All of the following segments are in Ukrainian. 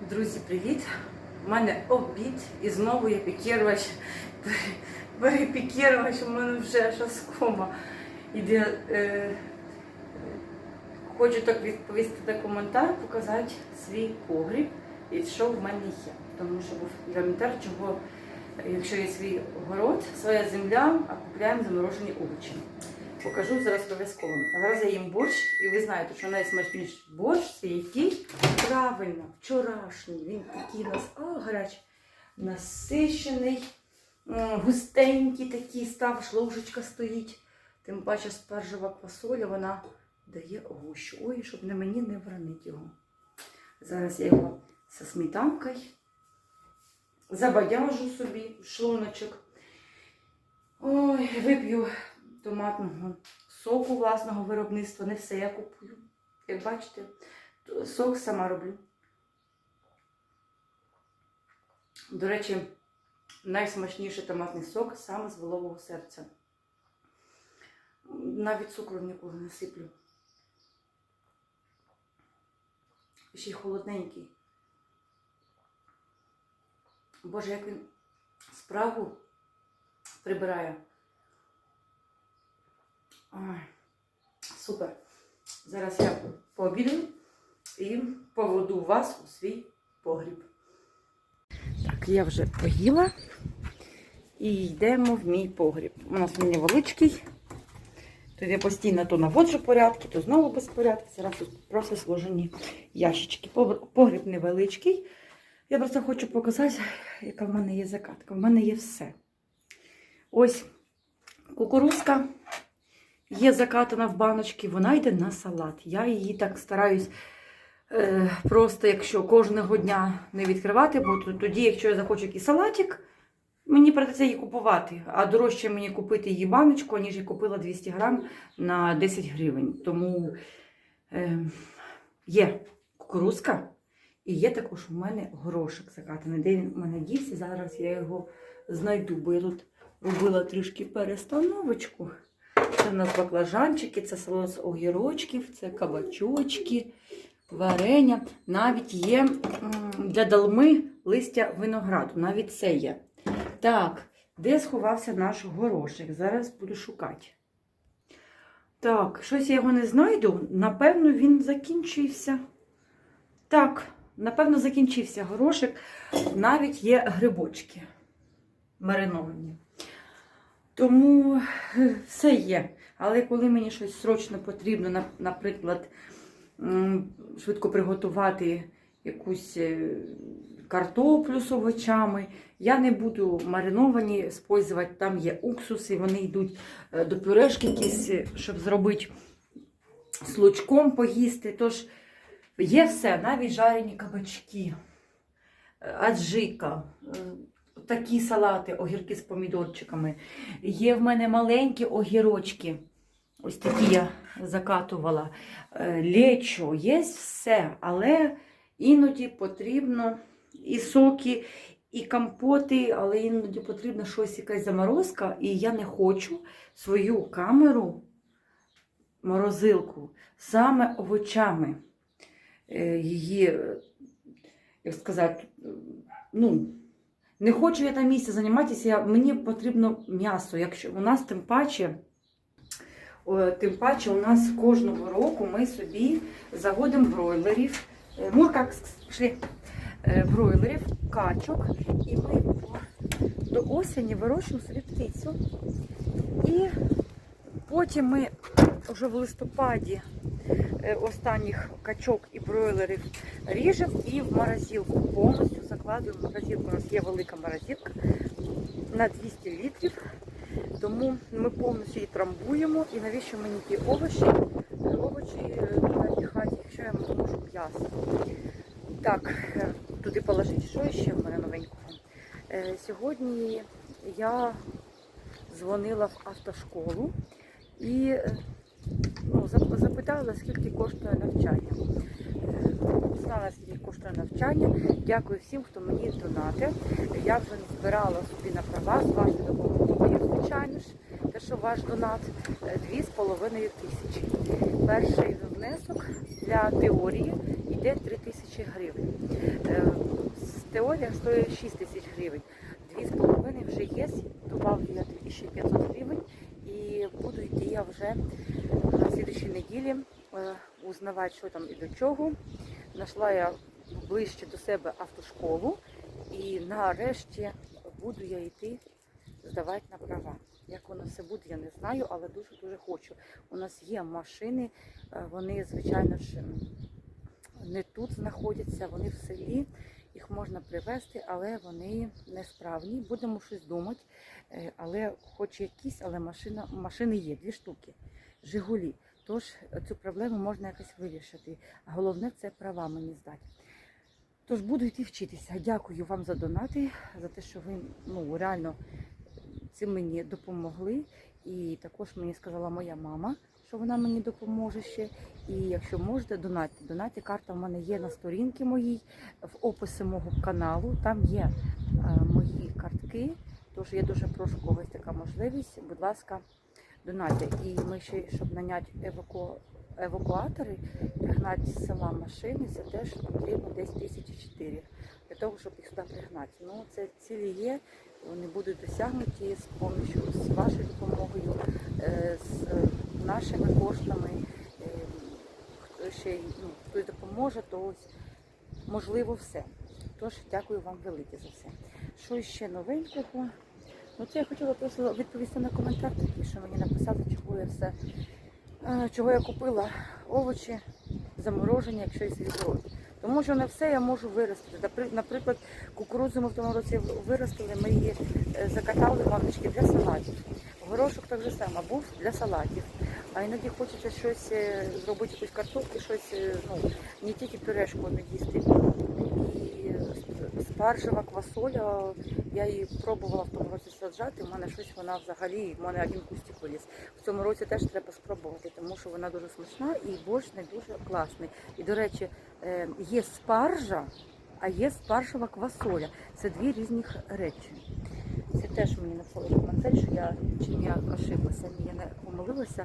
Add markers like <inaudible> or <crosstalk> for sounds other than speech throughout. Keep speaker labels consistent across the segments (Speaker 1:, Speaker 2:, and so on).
Speaker 1: Друзі, привіт! У мене обід і знову я пікірувач. Перепікірувач, у мене вже шаскома. Іде, е, хочу так відповісти на коментар, показати свій погріб і що в мене є. Тому що був коментар, чого, якщо є свій город, своя земля, а купуємо заморожені овочі. Покажу зараз обов'язково. Зараз я їм борщ, і ви знаєте, що найсмачніший борщ це який правильно, вчорашній. Він такий у нас о, гарячий, насичений, густенький такий став, ложечка стоїть. Тим паче спаржева квасоля, вона дає гущу. Ой, щоб не мені не вранить його. Зараз я його зі сметанкою забадяжу собі шлуночок. Ой, вип'ю томатного соку власного виробництва. Не все я купую. Як бачите, сок сама роблю. До речі, найсмачніший томатний сок саме з волового серця. Навіть цукру ніколи не сиплю. Ще й холодненький. Боже, як він справу прибирає. Ой, супер. Зараз я пообідаю і поведу вас у свій погріб. Так, я вже поїла і йдемо в мій погріб. У нас він невеличкий. Тут я постійно то наводжу порядки, то знову безпорядки. Зараз тут просто сложені ящички. Погріб невеличкий. Я просто хочу показати, яка в мене є закатка. В мене є все. Ось кукурузка є закатана в баночки, вона йде на салат. Я її так стараюсь е, просто, якщо кожного дня не відкривати, бо тоді, якщо я захочу якийсь салатик, мені придеться її купувати. А дорожче мені купити її баночку, ніж я купила 200 грам на 10 гривень. Тому е, є кукурузка. І є також у мене горошок закатаний. Де він у мене дівся? Зараз я його знайду, бо я тут робила трішки перестановочку. Це в нас баклажанчики, це салат з огірочків, це кабачочки, варення. Навіть є для долми листя винограду. Навіть це є. Так, де сховався наш горошик? Зараз буду шукати. Так, щось я його не знайду. Напевно, він закінчився. Так, напевно, закінчився горошик. Навіть є грибочки мариновані. Тому <laughs> все є. Але коли мені щось срочно потрібно, наприклад, швидко приготувати якусь е, картоплю з овочами, я не буду мариновані спользувати. Там є уксуси, вони йдуть е, до пюрешки якісь, е, щоб зробити з лучком поїсти. Тож є все, навіть жарені кабачки, аджика, такі салати, огірки з помідорчиками. Є в мене маленькі огірочки. Ось такі я закатувала. Е, Лечо, є все, але іноді потрібно і соки, і компоти, але іноді потрібно щось, якась заморозка, і я не хочу свою камеру, морозилку, саме овочами. Е, Її, як сказати, ну, не хочу я там місце займатися, мені потрібно м'ясо. Якщо у нас тим паче, тим паче у нас кожного року ми собі заводимо бройлерів. Е, Мурка, пішли. Е, бройлерів, качок, і ми до осені вирощуємо собі птицю. І потім ми вже в листопаді е, останніх качок і бройлерів ріжемо і в морозилку повністю закладуємо в морозилку. У нас є велика морозилка на 200 літрів. Тому ми повністю її трамбуємо. І навіщо мені ті овочі? Овочі е, туди піхати, якщо я можу м'ясо. Так, е, туди положити. Що ще в мене новенького? Сьогодні я дзвонила в автошколу і е, ну, запитала, скільки коштує навчання. Е, Знала, скільки коштує навчання. Дякую всім, хто мені донатив. Я вже збирала собі на права з вашою допомогою, звичайно ж. Те, що ваш донат е, 2,5 тисячі. Перший внесок для теорії йде 3 тисячі гривень. Е, теорія стоїть 6 тисяч гривень. 2,5 вже є, добавлю я 2500 гривень буду йти я вже на слідчій неділі е, узнавати, що там і до чого. Знайшла я ближче до себе автошколу і нарешті буду я йти здавати на права. Як воно все буде, я не знаю, але дуже-дуже хочу. У нас є машини, е, вони, звичайно ж, не тут знаходяться, вони в селі, їх можна привезти, але вони несправні. Будемо щось думати. Е, Але хоч якісь, але машина, машини є, дві штуки. Жигулі. Тож е, цю проблему можна якось вирішити. Головне це права мені здати. Тож буду йти вчитися. Дякую вам за донати, за те, що ви ну, реально цим мені допомогли. І також мені сказала моя мама, що вона мені допоможе ще. І якщо можете, донатьте. Донатьте карта в мене є на сторінці моїй, в описі мого каналу. Там є е, мої картки. Тож я дуже прошу когось така можливість. Будь ласка, донатьте. І ми ще, щоб наняти еваку... евакуатори, пригнати з села машини, це теж потрібно десь тисячі чотири для того, щоб їх сюди пригнати. Ну, це цілі є, вони будуть досягнуті з помощю, з вашою допомогою, е, з нашими коштами. Е, ще ну, хтось допоможе, то ось можливо все. Тож дякую вам велике за все. Що ще новенького? Ну, це я хотіла просто відповісти на коментар такий, що мені написали, чого я все, е, чого я купила овочі заморожені, якщо є світло. Тому що не все я можу виростити. Наприклад, кукурудзу ми в тому році виростили, ми її е, закатали баночки для салатів. Горошок так же само був для салатів. А іноді хочеться щось е, зробити, якусь картоплю, щось, е, ну, не тільки пюрешку не їсти. І спаржева квасоля, я її пробувала в тому році саджати, у мене щось вона взагалі, в мене один кустик виліз. В цьому році теж треба спробувати, тому що вона дуже смачна і борщ не дуже класний. І, до речі, е, є спаржа, а є спаржева квасоля. Це дві різних речі. Це теж мені написали коментар, що я чим я ошиблася, ні, я не помилилася.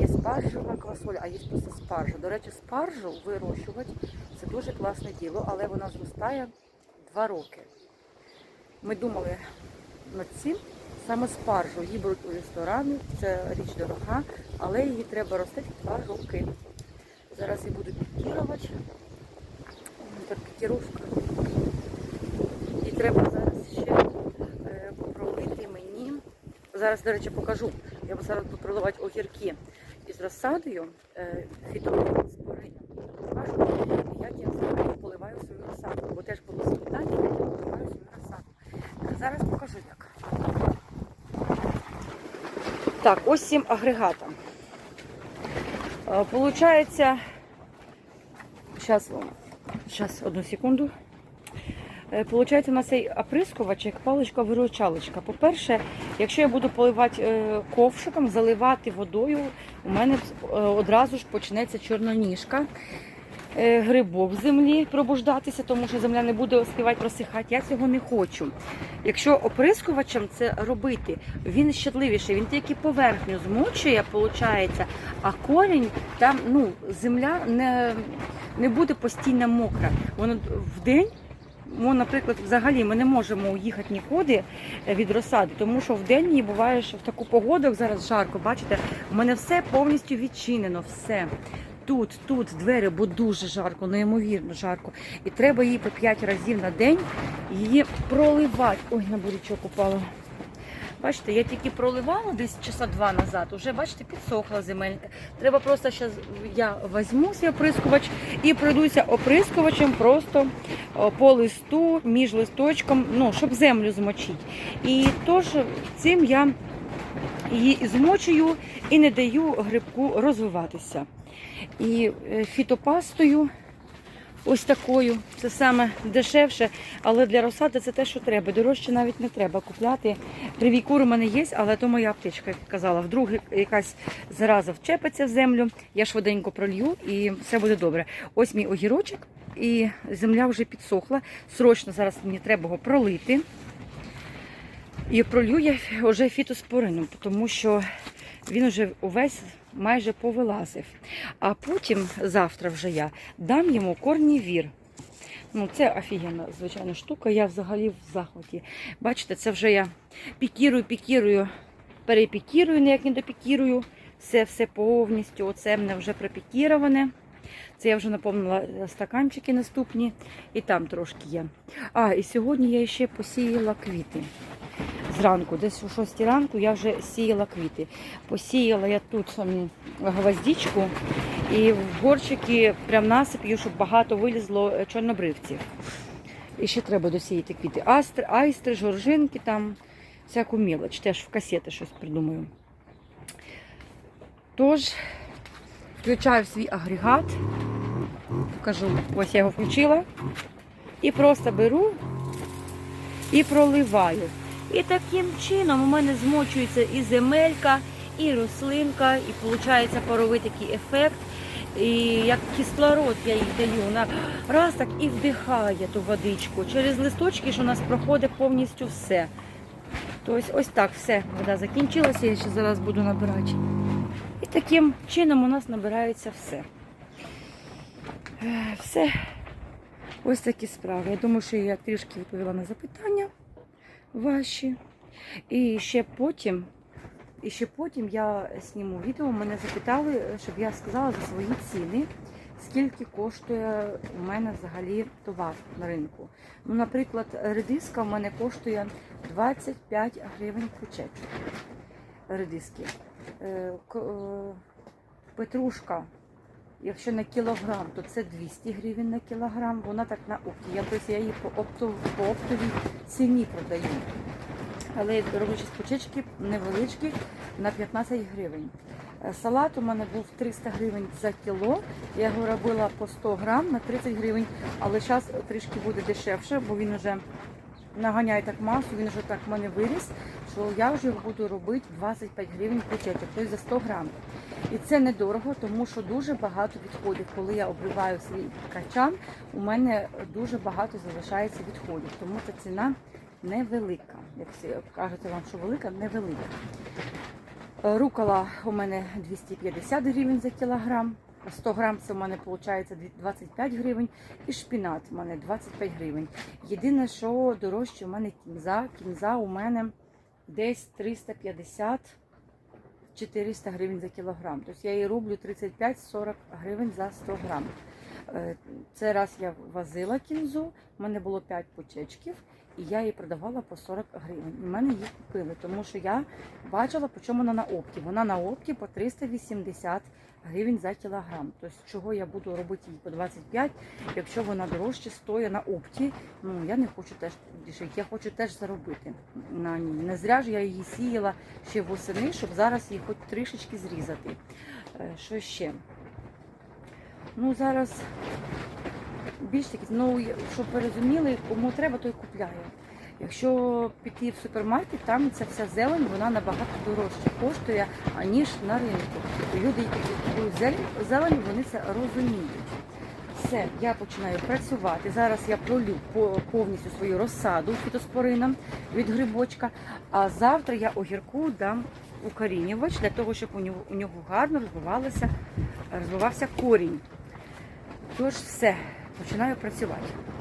Speaker 1: Є спаржева квасоля, а є просто спаржа. До речі, спаржу вирощувати це дуже класне діло, але вона зростає два роки. Ми думали над цим саме спаржу. Її беруть у ресторани, це річ дорога, але її треба ростити два роки. Зараз я буду пікірувати. Пікіровка. І треба зараз ще е, пролити мені. Зараз, до речі, покажу. Я зараз буду проливати огірки із розсадою е, фітоспорином. Покажу, як я взагалі поливаю свою розсаду. Бо теж було запитання, як я поливаю свою розсаду. Е, Зараз покажу як. Так, ось цим агрегатом. Е, Получається, зараз, зараз, одну секунду. Е, Получається, у нас цей оприскувач як паличка-виручалочка. По-перше, якщо я буду поливати е, ковшиком, заливати водою, у мене е, одразу ж почнеться чорноніжка, грибок в землі пробуждатися, тому що земля не буде співати просихати. Я цього не хочу. Якщо оприскувачем це робити, він щадливіший, він тільки поверхню змочує, виходить, а корінь там ну, земля не, не буде постійно мокра. Воно в день Мо, наприклад, взагалі ми не можемо уїхати нікуди е, від розсади, тому що в день буває, що в таку погоду, як зараз жарко, бачите, у мене все повністю відчинено, все. Тут, тут двері, бо дуже жарко, неймовірно жарко. І треба її по 5 разів на день її проливати. Ой, на бурячок упало. Бачите, я тільки проливала десь часа два назад, уже бачите, підсохла земелька. Треба просто зараз я візьму свій оприскувач і пройдуся оприскувачем просто по листу, між листочком, ну, щоб землю змочити. І тож цим я її змочую і не даю грибку розвиватися. І е, фітопастою. Ось такою, це саме дешевше, але для розсади це те, що треба. Дорожче навіть не треба купляти. Привікур у мене є, але то моя аптечка, як казала. Вдруге якась зараза вчепиться в землю, я швиденько пролью і все буде добре. Ось мій огірочок, і земля вже підсохла. Срочно зараз мені треба його пролити. І пролью я вже фітоспорином, тому що він вже увесь майже повилазив. А потім, завтра вже я дам йому корнівір. Ну, це офігенна, звичайно, штука. Я взагалі в захваті. Бачите, це вже я пікірую, пікірую, перепікірую, ніяк не допікірую. Все, все повністю. Оце мене вже пропікіроване. Це я вже наповнила стаканчики наступні, і там трошки є. А, і сьогодні я ще посіяла квіти. Зранку, десь о 6 ранку я вже сіяла квіти. Посіяла я тут м, гвоздичку і в горщики прям насип'ю, щоб багато вилізло е, чорнобривців. І ще треба досіяти квіти. Астри, айстри, жоржинки, там всяку мілоч. Теж в касети щось придумаю. Тож, включаю свій агрегат. Покажу, ось я його включила. І просто беру і проливаю. І таким чином у мене змочується і земелька, і рослинка, і виходить паровий такий ефект. І як кислород я їй даю, вона раз так і вдихає ту водичку. Через листочки ж у нас проходить повністю все. Тобто ось так все, вода закінчилася, я ще зараз буду набирати. І таким чином у нас набирається все. Е, Все. Ось такі справи. Я думаю, що я трішки відповіла на запитання ваші. І ще потім, і ще потім я зніму відео. Мене запитали, щоб я сказала за свої ціни, скільки коштує у мене взагалі товар на ринку. Ну, наприклад, редиска в мене коштує 25 гривень пучечок. Редиски. Е, е, Петрушка. Якщо на кілограм, то це 200 гривень на кілограм. Вона так на опті. Я, тобто, я її по, оптов, по оптовій ціні продаю. Але я роблю пучечки невеличкі на 15 гривень. Е, Салат у мене був 300 гривень за кіло. Я його робила по 100 грам на 30 гривень, але зараз трішки буде дешевше, бо він вже наганяє так масу, він вже так в мене виріс, що я вже буду робити 25 гривень пучечок, тобто за 100 грам. І це недорого, тому що дуже багато відходів. Коли я обриваю свій качан, у мене дуже багато залишається відходів, тому ця ціна невелика. Як кажете вам, що велика, невелика. Рукола у мене 250 гривень за кілограм. 100 грам це у мене виходить 25 гривень. І шпінат у мене 25 гривень. Єдине, що дорожче у мене кінза. Кінза у мене десь 350 400 гривень за кілограм. Тобто я її роблю 35-40 гривень за 100 грам. Е, Це раз я возила кінзу, у мене було 5 пучечків, і я її продавала по 40 гривень. І мене її купили, тому що я бачила, по чому вона на опті. Вона на опті по 380 гривень за кілограм. Тобто, чого я буду робити її по 25, якщо вона дорожче стоїть на опті. Ну я не хочу теж дешевше, я хочу теж заробити на ній. Не зря ж я її сіяла ще восени, щоб зараз її хоч трішечки зрізати. Е, Що ще? Ну зараз більш такі, ну щоб ви розуміли, кому треба, той купляє. Якщо піти в супермаркет, там ця вся зелень вона набагато дорожче коштує, аніж на ринку. Люди, які купують зелень, вони це розуміють. Все, я починаю працювати. Зараз я пролю повністю свою розсаду фітоспорином від грибочка. А завтра я огірку дам укорінювач для того, щоб у нього, у нього гарно розвивався корінь. Тож все, починаю працювати.